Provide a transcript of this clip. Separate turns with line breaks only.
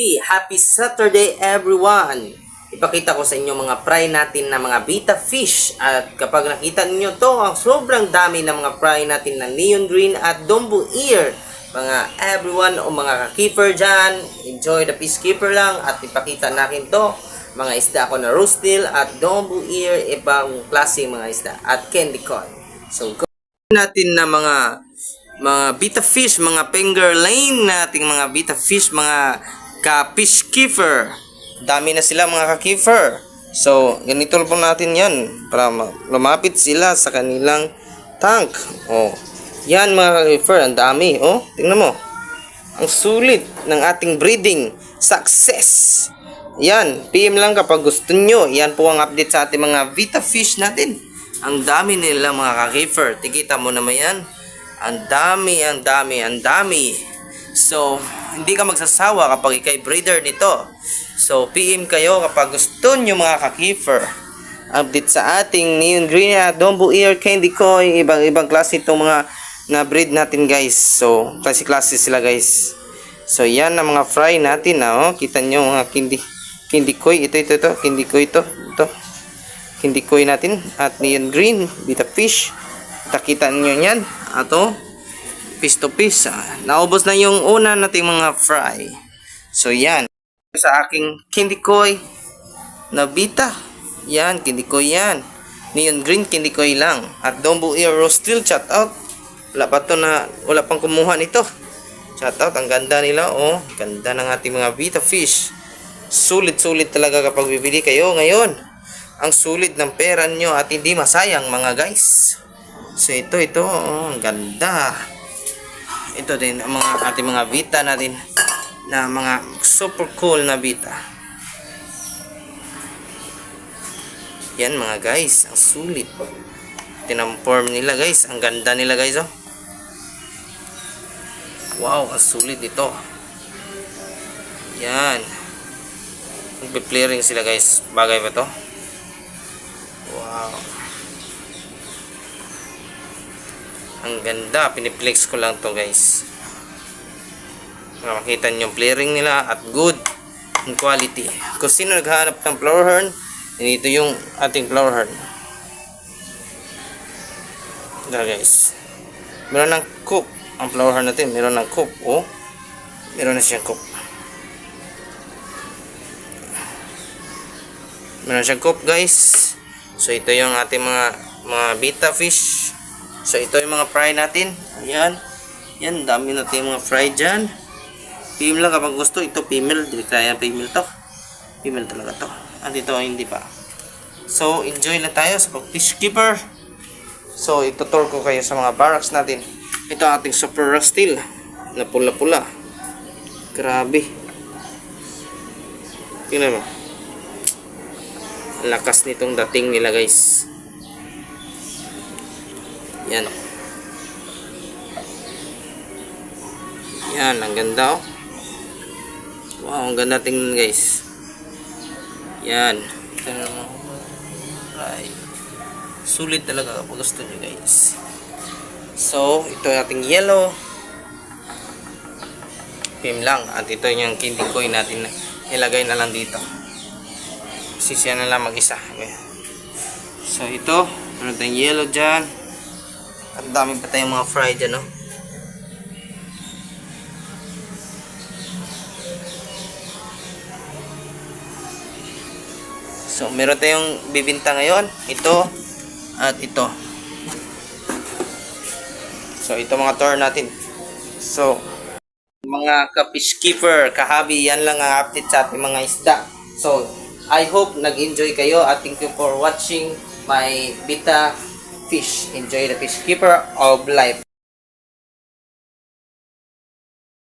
Happy, happy Saturday everyone! Ipakita ko sa inyo mga fry natin na mga beta fish. At kapag nakita ninyo to ang sobrang dami ng mga fry natin na neon green at dombo ear. Mga everyone o mga keeper dyan enjoy the peacekeeper lang. At ipakita natin to mga isda ko na roastil at dombo ear ibang klase mga isda at candy corn. So go natin na mga mga beta fish, mga finger lane nating mga beta fish, mga ka-fish keeper. Dami na sila mga ka-keeper. So, ganito po natin yan para ma- lumapit sila sa kanilang tank. Oh. Yan mga ka-keeper, ang dami. Oh, tingnan mo. Ang sulit ng ating breeding success. Yan, PM lang kapag gusto nyo. Yan po ang update sa ating mga Vita fish natin. Ang dami nila mga ka-keeper. Tikita mo naman yan. Ang dami, ang dami, ang dami. So, hindi ka magsasawa kapag ikay breeder nito. So, PM kayo kapag gusto nyo mga ka-keeper. Update sa ating neon green at dombo ear candy koi. Ibang ibang klase itong mga na breed natin guys. So, klase-klase sila guys. So, yan ang mga fry natin na oh. Kita nyo mga candy, candy koi. Ito, ito, ito. Candy koi ito. Ito. Candy koi natin. At neon green. Bita fish. Kita nyo yan. Ato. Piece to piece. Ah. Naubos na yung una nating mga fry. So, yan. Sa aking candy koi na bita. Yan, candy koi yan. Neon green candy koi lang. At Dombo Roast still chat out. Wala pa to na, wala pang kumuha nito. Shout out, ang ganda nila, oh. Ganda ng ating mga Vita Fish. Sulit-sulit talaga kapag bibili kayo ngayon. Ang sulit ng pera nyo at hindi masayang mga guys. So ito, ito, oh, ang ganda. Ito din, ang mga ating mga Vita natin na mga super cool na Vita. Yan mga guys, ang sulit. Tinamform nila guys, ang ganda nila guys, oh. Wow, ang sulit ito. Yan. Nagpe-flaring sila guys. Bagay ba to? Wow. Ang ganda. Piniplex ko lang to guys. Makita nyo yung flaring nila at good in quality. Kung sino naghahanap ng flower horn, dito yung ating flower horn. Ito guys. Meron ng cook ang flower horn natin. Meron ng cook. Oh. Meron na siyang cook. Meron siyang cook guys. So ito yung ating mga mga beta fish. So ito yung mga fry natin. Ayan. Yan, dami natin yung mga fry dyan. Female lang kapag gusto. Ito female. Hindi kaya female to. Female talaga to. At ito hindi pa. So enjoy na tayo sa pag-fish keeper. So itutur ko kayo sa mga barracks natin. Ito ating super rustil na pula-pula. Grabe. Tingnan mo. Lakas nitong dating nila guys. Yan. Yan, ang ganda oh. Wow, ang ganda tingnan guys. Yan. Right. Sulit talaga kapag gusto nyo guys. So, ito ating yellow. Pim lang. At ito yung candy koi natin na ilagay na lang dito. Kasi siya na lang mag-isa. So, ito. Meron tayong yellow dyan. At dami pa tayong mga fry dyan, no? So, meron tayong bibinta ngayon. Ito at ito. So, ito mga tour natin. So, mga ka-fish keeper, kahabi, yan lang ang update sa ating mga isda. So, I hope nag-enjoy kayo at thank you for watching my beta fish. Enjoy the fish keeper of life.